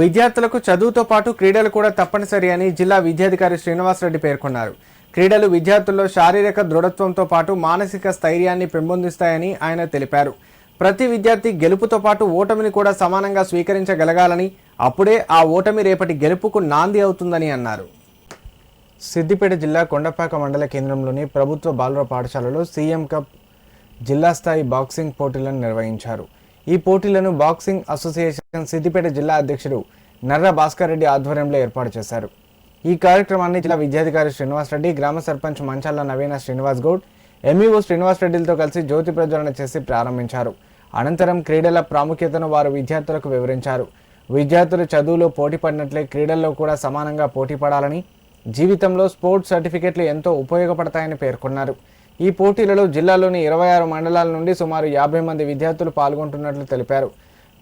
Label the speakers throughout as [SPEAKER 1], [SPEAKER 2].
[SPEAKER 1] విద్యార్థులకు చదువుతో పాటు క్రీడలు కూడా తప్పనిసరి అని జిల్లా విద్యాధికారి శ్రీనివాసరెడ్డి పేర్కొన్నారు. క్రీడలు విద్యార్థుల్లో శారీరక దృఢత్వంతో పాటు మానసిక స్థైర్యాన్ని పెంపొందిస్తాయని ఆయన తెలిపారు. ప్రతి విద్యార్థి గెలుపుతో పాటు ఓటమిని కూడా సమానంగా స్వీకరించగలగాలని అప్పుడే ఆ ఓటమి రేపటి గెలుపుకు నాంది అవుతుందని అన్నారు. సిద్దిపేట జిల్లా కొండపాక మండల కేంద్రంలోని ప్రభుత్వ బాలుర పాఠశాలలో సీఎం కప్ జిల్లా స్థాయి బాక్సింగ్ పోటీలను నిర్వహించారు. ఈ పోటీలను బాక్సింగ్ అసోసియేషన్ సిద్దిపేట జిల్లా అధ్యక్షుడు నర్ర భాస్కర్ రెడ్డి ఆధ్వర్యంలో ఏర్పాటు చేశారు. ఈ కార్యక్రమాన్ని జిల్లా విద్యాధికారి శ్రీనివాస్ రెడ్డి గ్రామ సర్పంచ్ మంచాల నవీన శ్రీనివాస్ గౌడ్ ఎంఈఓ శ్రీనివాస్ రెడ్డిలతో కలిసి జ్యోతి ప్రజ్వలన చేసి ప్రారంభించారు. అనంతరం క్రీడల ప్రాముఖ్యతను వారు విద్యార్థులకు వివరించారు. విద్యార్థులు చదువులో పోటీ పడినట్లే క్రీడల్లో కూడా సమానంగా పోటీ పడాలని జీవితంలో స్పోర్ట్స్ సర్టిఫికెట్లు ఎంతో ఉపయోగపడతాయని పేర్కొన్నారు. ఈ పోటీలలో జిల్లాలోని ఇరవై ఆరు మండలాల నుండి సుమారు యాభై మంది విద్యార్థులు పాల్గొంటున్నట్లు తెలిపారు.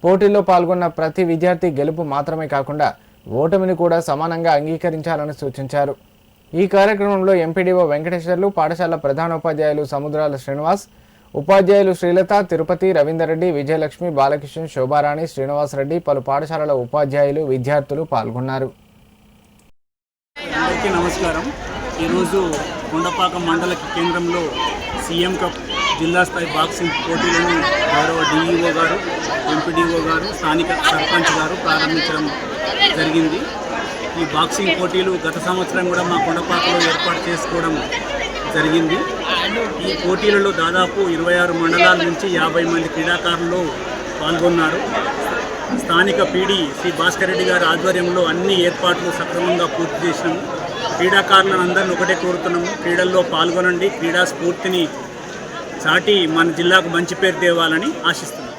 [SPEAKER 1] పోటీల్లో పాల్గొన్న ప్రతి విద్యార్థి గెలుపు మాత్రమే కాకుండా ఓటమిని కూడా సమానంగా అంగీకరించాలని సూచించారు. ఈ కార్యక్రమంలో ఎంపీడీఓ వెంకటేశ్వర్లు పాఠశాల ప్రధానోపాధ్యాయులు సముద్రాల శ్రీనివాస్ ఉపాధ్యాయులు శ్రీలత తిరుపతి రవీందర్ రెడ్డి విజయలక్ష్మి బాలకిషన్ శోభారాణి శ్రీనివాస్ రెడ్డి పలు పాఠశాలల ఉపాధ్యాయులు విద్యార్థులు పాల్గొన్నారు.
[SPEAKER 2] నమస్కారం. ఈరోజు కొండపాక మండల కేంద్రంలో సీఎం కప్ జిల్లా స్థాయి బాక్సింగ్ పోటీలను గౌరవ డిఈఓ గారు ఎంపీడీఓ గారు స్థానిక సర్పంచ్ గారు ప్రారంభించడం జరిగింది. ఈ బాక్సింగ్ పోటీలు గత సంవత్సరం కూడా మా కొండపాకలో ఏర్పాటు చేసుకోవడం జరిగింది. ఈ పోటీలలో దాదాపు ఇరవై ఆరు మండలాల నుంచి యాభై మంది క్రీడాకారులు పాల్గొన్నారు. స్థానిక పీడీ శ్రీ భాస్కర్ రెడ్డి గారి ఆధ్వర్యంలో అన్ని ఏర్పాట్లు సక్రమంగా పూర్తి చేసినాము. క్రీడాకారులను అందరిని ఒకటే కోరుతున్నాము. క్రీడల్లో పాల్గొనండి. క్రీడా స్ఫూర్తిని చాటి మన జిల్లాకు మంచి పేరు తేవాలని ఆశిస్తున్నాం.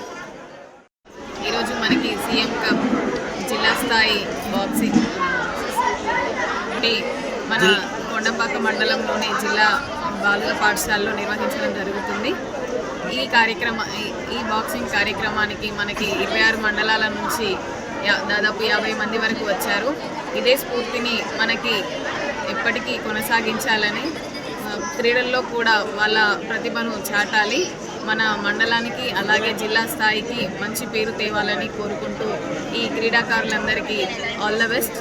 [SPEAKER 3] ఈరోజు మనకి సీఎం కప్ జిల్లా స్థాయి బాక్సింగ్. మన కొండపాక మండలంలోని జిల్లా బాలుల పాఠశాలలో నిర్వహించడం జరుగుతుంది. ఈ కార్యక్రమ ఈ- బాక్సింగ్ కార్యక్రమానికి మనకి ఇరవై ఆరు మండలాల నుంచి దాదాపు యాభై మంది వరకు వచ్చారు. ఇదే స్ఫూర్తిని మనకి ఎప్పటికీ కొనసాగించాలని క్రీడల్లో కూడా వాళ్ళ ప్రతిభను చాటాలి. మన మండలానికి అలాగే జిల్లా స్థాయికి మంచి పేరు తేవాలని కోరుకుంటూ ఈ క్రీడాకారులందరికీ ఆల్ ద బెస్ట్.